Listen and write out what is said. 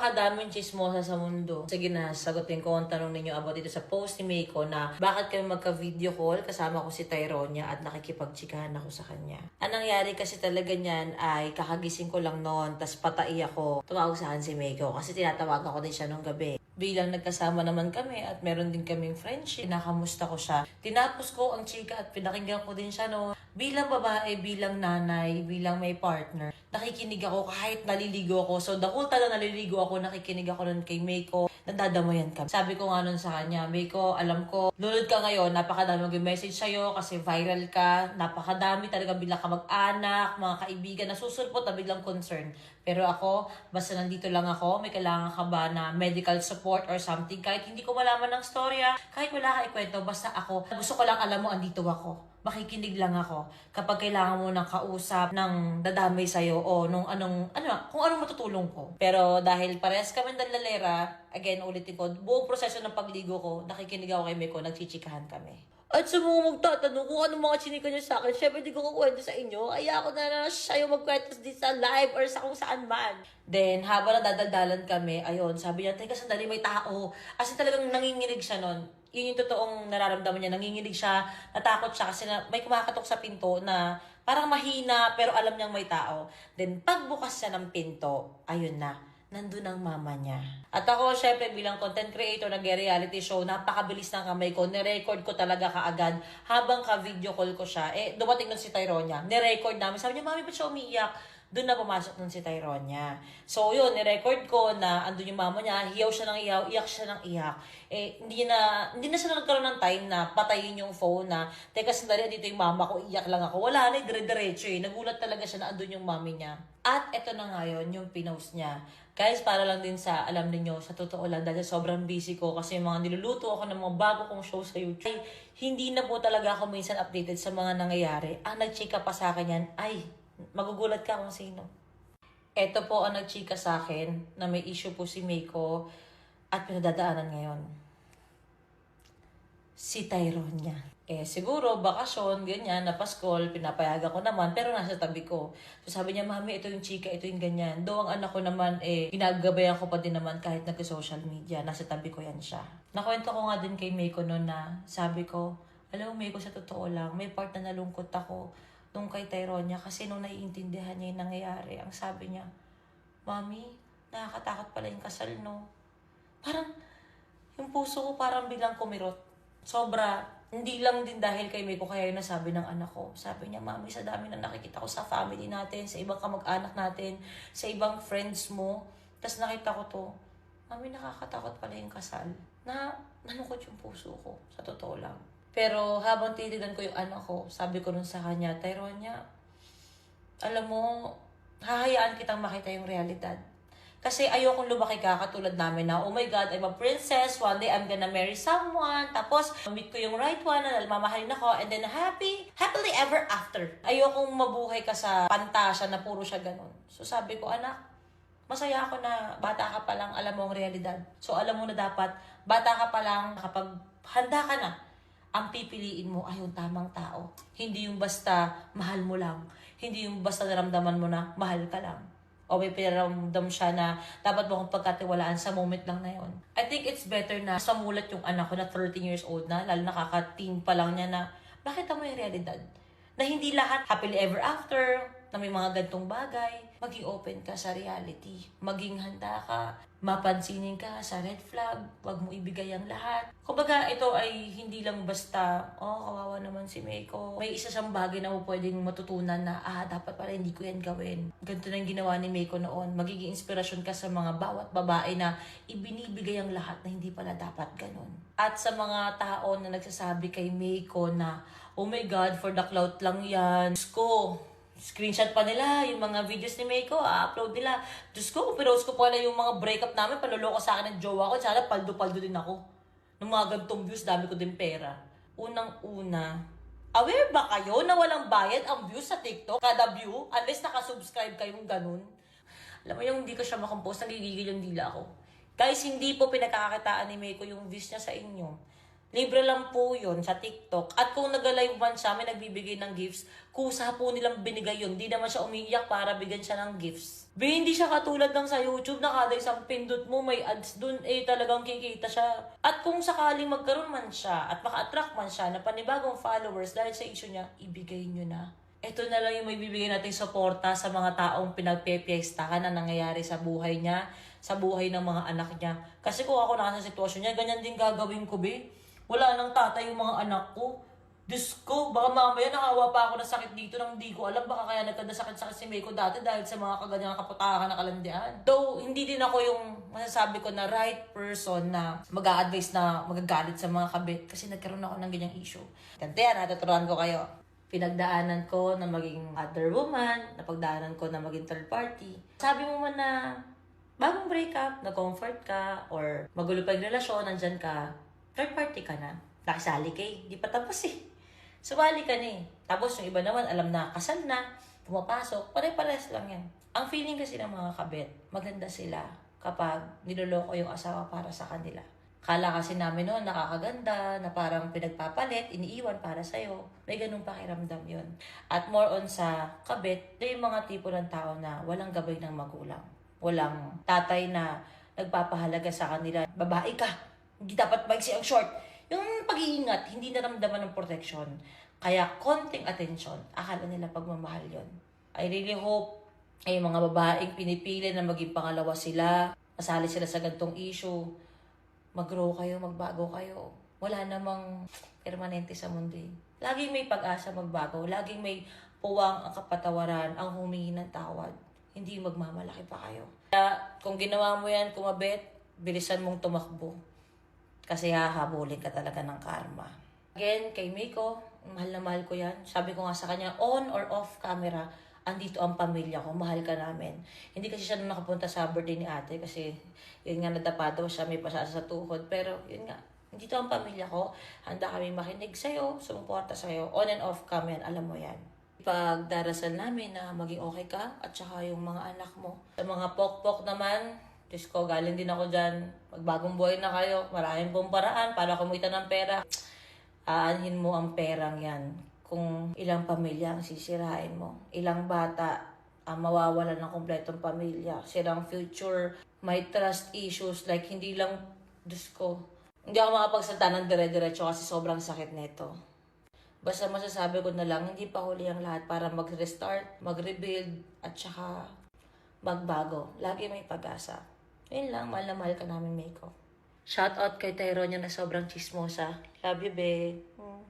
Napakadaming chismosa sa mundo. Sige na, sagutin ko ang tanong ninyo about dito sa post ni Meiko na bakit kami magka-video call kasama ko si Tyronia at nakikipagchikahan ako sa kanya. Ang nangyari kasi talaga niyan ay kakagising ko lang noon, tas patai ako. Tumawag sa si Meiko kasi tinatawagan ko din siya nung gabi. Bilang nagkasama naman kami at meron din kaming friendship, nakamusta ko siya. Tinapos ko ang chika at pinakinggan ko din siya no. Bilang babae, bilang nanay, bilang may partner, nakikinig ako kahit naliligo ako. So the whole time na naliligo ako, nakikinig ako nun kay Meiko. Nadadamayan ka. Sabi ko nga nun sa kanya, Meiko, alam ko, lunod ka ngayon, napakadami mag-message sa'yo kasi viral ka, napakadami talaga bilang ka mag-anak, mga kaibigan, nasusulpot na biglang concern. Pero ako, basta nandito lang ako, may kailangan ka ba na medical support or something, kahit hindi ko malaman ng storya, kahit wala ka ikwento, basta ako, gusto ko lang alam mo, andito ako makikinig lang ako kapag kailangan mo ng kausap ng dadamay sa'yo o nung anong, ano, kung anong matutulong ko. Pero dahil parehas kami dalalera, again, ulitin ko, buong proseso ng pagligo ko, nakikinig ako kay Meko, nagchichikahan kami. At sa mga magtatanong kung anong mga chinika niyo sa akin, syempre di ko kukwento sa inyo. Ay ako na na siya yung magkwento di sa live or sa kung saan man. Then, habang nadadaldalan kami, ayun, sabi niya, teka sandali, may tao. As in, talagang nanginginig siya nun. Yun yung totoong nararamdaman niya. Nanginginig siya, natakot siya kasi na, may kumakatok sa pinto na parang mahina pero alam niyang may tao. Then, pagbukas siya ng pinto, ayun na nandun ang mama niya. At ako, syempre, bilang content creator, nag-reality show, napakabilis ng kamay ko. Nirecord ko talaga kaagad habang ka-video call ko siya. Eh, dumating nun si Tyronia. Nirecord namin. Sabi niya, mami, ba't siya umiiyak? Doon na pumasok nun si Tyronia. So, yun, nirecord ko na andun yung mama niya, hiyaw siya ng iyaw, iyak siya ng iyak. Eh, hindi na, hindi na siya nagkaroon ng time na patayin yung phone na, teka, sandali, dito yung mama ko, iyak lang ako. Wala na, dire-diretso eh. Nagulat talaga siya na andun yung mami niya. At eto na nga yun, yung pinost niya. Guys, para lang din sa, alam niyo sa totoo lang, dahil sobrang busy ko kasi mga niluluto ako ng mga bago kong show sa YouTube. Hindi na po talaga ako minsan updated sa mga nangyayari. Ang nagchika pa sa akin yan, ay, magugulat ka kung sino. Ito po ang nagchika sa akin na may issue po si Meiko at pinadadaanan ngayon. Si Tyrone niya. Eh, siguro, bakasyon, ganyan, na Paskol, pinapayagan ko naman, pero nasa tabi ko. So sabi niya, Mami, ito yung chika, ito yung ganyan. Do ang anak ko naman, eh, ginagabayan ko pa din naman kahit nagka-social media. Nasa tabi ko yan siya. Nakwento ko nga din kay Meiko noon na, sabi ko, alam mo, Meiko, sa totoo lang, may part na nalungkot ako nung kay Tyrone niya kasi nung naiintindihan niya yung nangyayari, ang sabi niya, Mami, nakakatakot pala yung kasal, no? Parang, yung puso ko parang biglang kumirot. Sobra, hindi lang din dahil kay Miko kaya yung nasabi ng anak ko. Sabi niya, Mami, sa dami na nakikita ko sa family natin, sa ibang kamag-anak natin, sa ibang friends mo, tas nakita ko to, Mami, nakakatakot pala yung kasal. Na, nalungkot yung puso ko, sa totoo lang. Pero habang tinitignan ko yung anak ko, sabi ko nun sa kanya, Tyronia, alam mo, hahayaan kitang makita yung realidad. Kasi ayokong lumaki ka katulad namin na, oh my God, I'm a princess, one day I'm gonna marry someone, tapos meet ko yung right one, na mamahalin ako, and then happy, happily ever after. Ayokong mabuhay ka sa pantasya na puro siya ganun. So sabi ko, anak, masaya ako na bata ka pa lang, alam mo ang realidad. So alam mo na dapat, bata ka pa lang, kapag handa ka na, ang pipiliin mo ay yung tamang tao. Hindi yung basta mahal mo lang. Hindi yung basta naramdaman mo na mahal ka lang. O may pinaramdam siya na dapat mo akong pagkatiwalaan sa moment lang na yon. I think it's better na samulat yung anak ko na 13 years old na, lalo nakaka-teen pa lang niya na, nakita mo yung realidad. Na hindi lahat happily ever after, na may mga gantong bagay, maging open ka sa reality. Maging handa ka, mapansinin ka sa red flag, wag mo ibigay ang lahat. Kumbaga, ito ay hindi lang basta, oh, kawawa naman si Meiko. May isa siyang bagay na mo pwedeng matutunan na, ah, dapat pala hindi ko yan gawin. Ganito na ginawa ni Meiko noon. Magiging inspirasyon ka sa mga bawat babae na ibinibigay ang lahat na hindi pala dapat ganun. At sa mga tao na nagsasabi kay Meiko na, oh my God, for the clout lang yan. Diyos screenshot pa nila yung mga videos ni Meiko, upload nila. Diyos ko, pinost ko pala yung mga breakup namin, panuloko sa akin ng jowa ko, sana paldo-paldo din ako. Ng mga gantong views, dami ko din pera. Unang-una, aware ba kayo na walang bayad ang views sa TikTok? Kada view, unless nakasubscribe kayong ganun. Alam mo yung hindi ko siya makompose, nagigigil yung dila ako. Guys, hindi po pinagkakakitaan ni Meiko yung views niya sa inyo. Libre lang po yun sa TikTok. At kung nag-live man siya, may nagbibigay ng gifts, kusa po nilang binigay yun. Di naman siya umiiyak para bigyan siya ng gifts. Be, hindi siya katulad ng sa YouTube na kada isang pindot mo, may ads dun, eh talagang kikita siya. At kung sakaling magkaroon man siya, at maka-attract man siya na panibagong followers dahil sa issue niya, ibigay nyo na. Ito na lang yung may bibigay nating suporta sa mga taong pinagpepiestahan na nangyayari sa buhay niya, sa buhay ng mga anak niya. Kasi kung ako nasa sitwasyon niya, ganyan din gagawin ko, be. Wala nang tatay yung mga anak ko. Diyos ko, baka mamaya nakawa pa ako ng sakit dito nang di ko alam. Baka kaya nagkadasakit-sakit si Meiko dati dahil sa mga kaganyang kaputakan na kalandian. Though, hindi din ako yung masasabi ko na right person na mag advise na magagalit sa mga kabit kasi nagkaroon ako ng ganyang issue. Ganito yan, natuturuan ko kayo. Pinagdaanan ko na maging other woman, napagdaanan ko na maging third party. Sabi mo man na bagong breakup, na-comfort ka, or magulo pa yung relasyon, nandyan ka, third party ka na. Nakisali ka eh. Di pa tapos eh. Sumali ka na eh. Tapos yung iba naman, alam na, kasal na, pumapasok, pare-pares lang yan. Ang feeling kasi ng mga kabit, maganda sila kapag niloloko yung asawa para sa kanila. Kala kasi namin noon nakakaganda, na parang pinagpapalit, iniiwan para sa'yo. May ganung pakiramdam yun. At more on sa kabit, yung mga tipo ng tao na walang gabay ng magulang. Walang tatay na nagpapahalaga sa kanila. Babae ka, hindi dapat maiksi ang short. Yung pag-iingat, hindi naramdaman ng protection. Kaya konting attention, akala nila pagmamahal yon. I really hope ay mga babaeng pinipili na maging pangalawa sila, masali sila sa gantong issue, mag-grow kayo, magbago kayo. Wala namang permanente sa mundo eh. Laging may pag-asa magbago, laging may puwang ang kapatawaran, ang humingi ng tawad. Hindi magmamalaki pa kayo. Kaya kung ginawa mo yan, kumabit, bilisan mong tumakbo. Kasi hahabulin ka talaga ng karma. Again, kay Miko, mahal na mahal ko yan. Sabi ko nga sa kanya, on or off camera, andito ang pamilya ko, mahal ka namin. Hindi kasi siya nakapunta sa birthday ni ate kasi yun nga nadapa daw siya, may pasasa sa tuhod. Pero yun nga, dito ang pamilya ko, handa kami makinig sa'yo, sumuporta sa'yo, on and off yan, alam mo yan. Pagdarasal namin na maging okay ka at saka yung mga anak mo. Sa mga pok-pok naman, Diyos ko, galing din ako dyan. Magbagong buhay na kayo. Maraming pong paraan para kumita ng pera. Aanhin mo ang perang yan. Kung ilang pamilya ang sisirain mo. Ilang bata ang mawawalan ng kompletong pamilya. Sirang future. May trust issues. Like, hindi lang, Diyos ko. Hindi ako makapagsalta ng dire-diretso kasi sobrang sakit nito. Basta masasabi ko na lang, hindi pa huli ang lahat para mag-restart, mag-rebuild, at saka magbago. Lagi may pag-asa. Yun lang, mahal na mahal ka namin, Meiko. Shout out kay Tyronia na sobrang chismosa. Love you, babe. Mm.